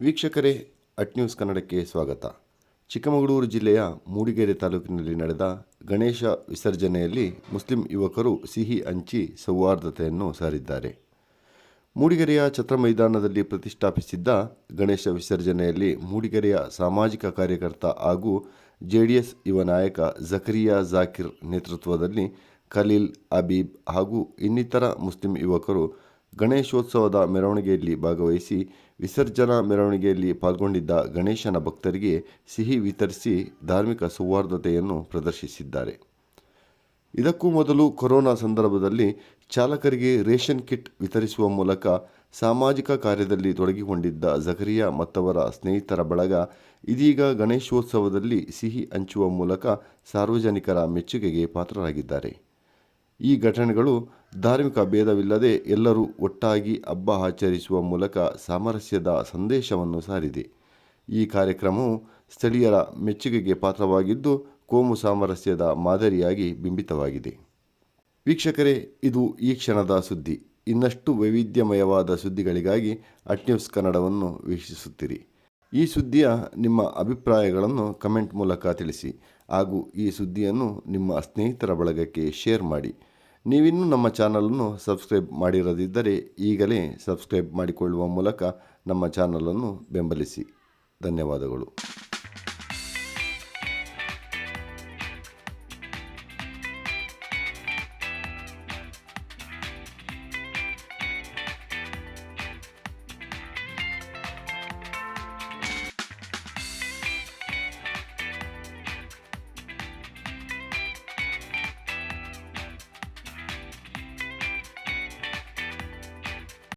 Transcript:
ವೀಕ್ಷಕರೇ, at news ಕನ್ನಡಕ್ಕೆ ಸ್ವಾಗತ. ಚಿಕ್ಕಮಗಳೂರು ಜಿಲ್ಲೆಯ ಮೂಡಿಗೆರೆ ತಾಲೂಕಿನಲ್ಲಿ ನಡೆದ ಗಣೇಶ ವಿಸರ್ಜನೆಯಲ್ಲಿ ಮುಸ್ಲಿಂ ಯುವಕರು ಸಿಹಿ ಹಂಚಿ ಸೌಹಾರ್ದತೆಯನ್ನು ಸಾರಿದ್ದಾರೆ. ಮೂಡಿಗೆರೆಯ ಛತ್ರ ಮೈದಾನದಲ್ಲಿ ಪ್ರತಿಷ್ಠಾಪಿಸಿದ್ದ ಗಣೇಶ ವಿಸರ್ಜನೆಯಲ್ಲಿ ಮೂಡಿಗೆರೆಯ ಸಾಮಾಜಿಕ ಕಾರ್ಯಕರ್ತ ಹಾಗೂ ಜೆಡಿಎಸ್ ಯುವ ನಾಯಕ ಜಕರಿಯಾ ಜಾಕಿರ್ ನೇತೃತ್ವದಲ್ಲಿ ಖಲೀಲ್, ಅಬೀಬ್ ಹಾಗೂ ಇನ್ನಿತರ ಮುಸ್ಲಿಂ ಯುವಕರು ಗಣೇಶೋತ್ಸವದ ಮೆರವಣಿಗೆಯಲ್ಲಿ ಭಾಗವಹಿಸಿ ವಿಸರ್ಜನಾ ಮೆರವಣಿಗೆಯಲ್ಲಿ ಪಾಲ್ಗೊಂಡಿದ್ದ ಗಣೇಶನ ಭಕ್ತರಿಗೆ ಸಿಹಿ ವಿತರಿಸಿ ಧಾರ್ಮಿಕ ಸೌಹಾರ್ದತೆಯನ್ನು ಪ್ರದರ್ಶಿಸಿದ್ದಾರೆ. ಇದಕ್ಕೂ ಮೊದಲು ಕೊರೋನಾ ಸಂದರ್ಭದಲ್ಲಿ ಚಾಲಕರಿಗೆ ರೇಷನ್ ಕಿಟ್ ವಿತರಿಸುವ ಮೂಲಕ ಸಾಮಾಜಿಕ ಕಾರ್ಯದಲ್ಲಿ ತೊಡಗಿಕೊಂಡಿದ್ದ ಜಕರಿಯಾ ಮತ್ತವರ ಸ್ನೇಹಿತರ ಬಳಗ ಇದೀಗ ಗಣೇಶೋತ್ಸವದಲ್ಲಿ ಸಿಹಿ ಹಂಚುವ ಮೂಲಕ ಸಾರ್ವಜನಿಕರ ಮೆಚ್ಚುಗೆಗೆ ಪಾತ್ರರಾಗಿದ್ದಾರೆ. ಈ ಘಟನೆಗಳು ಧಾರ್ಮಿಕ ಭೇದವಿಲ್ಲದೆ ಎಲ್ಲರೂ ಒಟ್ಟಾಗಿ ಹಬ್ಬ ಆಚರಿಸುವ ಮೂಲಕ ಸಾಮರಸ್ಯದ ಸಂದೇಶವನ್ನು ಸಾರಿದೆ. ಈ ಕಾರ್ಯಕ್ರಮವು ಸ್ಥಳೀಯರ ಮೆಚ್ಚುಗೆಗೆ ಪಾತ್ರವಾಗಿದ್ದು, ಕೋಮು ಸಾಮರಸ್ಯದ ಮಾದರಿಯಾಗಿ ಬಿಂಬಿತವಾಗಿದೆ. ವೀಕ್ಷಕರೇ, ಇದು ಈ ಕ್ಷಣದ ಸುದ್ದಿ. ಇನ್ನಷ್ಟು ವೈವಿಧ್ಯಮಯವಾದ ಸುದ್ದಿಗಳಿಗಾಗಿ ಅಟ್ ನ್ಯೂಸ್ ಕನ್ನಡವನ್ನು ವೀಕ್ಷಿಸುತ್ತಿರಿ. ಈ ಸುದ್ದಿಯ ನಿಮ್ಮ ಅಭಿಪ್ರಾಯಗಳನ್ನು ಕಮೆಂಟ್ ಮೂಲಕ ತಿಳಿಸಿ ಹಾಗೂ ಈ ಸುದ್ದಿಯನ್ನು ನಿಮ್ಮ ಸ್ನೇಹಿತರ ಬಳಗಕ್ಕೆ ಶೇರ್ ಮಾಡಿ. ನೀವಿನ್ನೂ ನಮ್ಮ ಚಾನಲನ್ನು ಸಬ್ಸ್ಕ್ರೈಬ್ ಮಾಡಿರದಿದ್ದರೆ ಈಗಲೇ ಸಬ್ಸ್ಕ್ರೈಬ್ ಮಾಡಿಕೊಳ್ಳುವ ಮೂಲಕ ನಮ್ಮ ಚಾನಲನ್ನು ಬೆಂಬಲಿಸಿ. ಧನ್ಯವಾದಗಳು.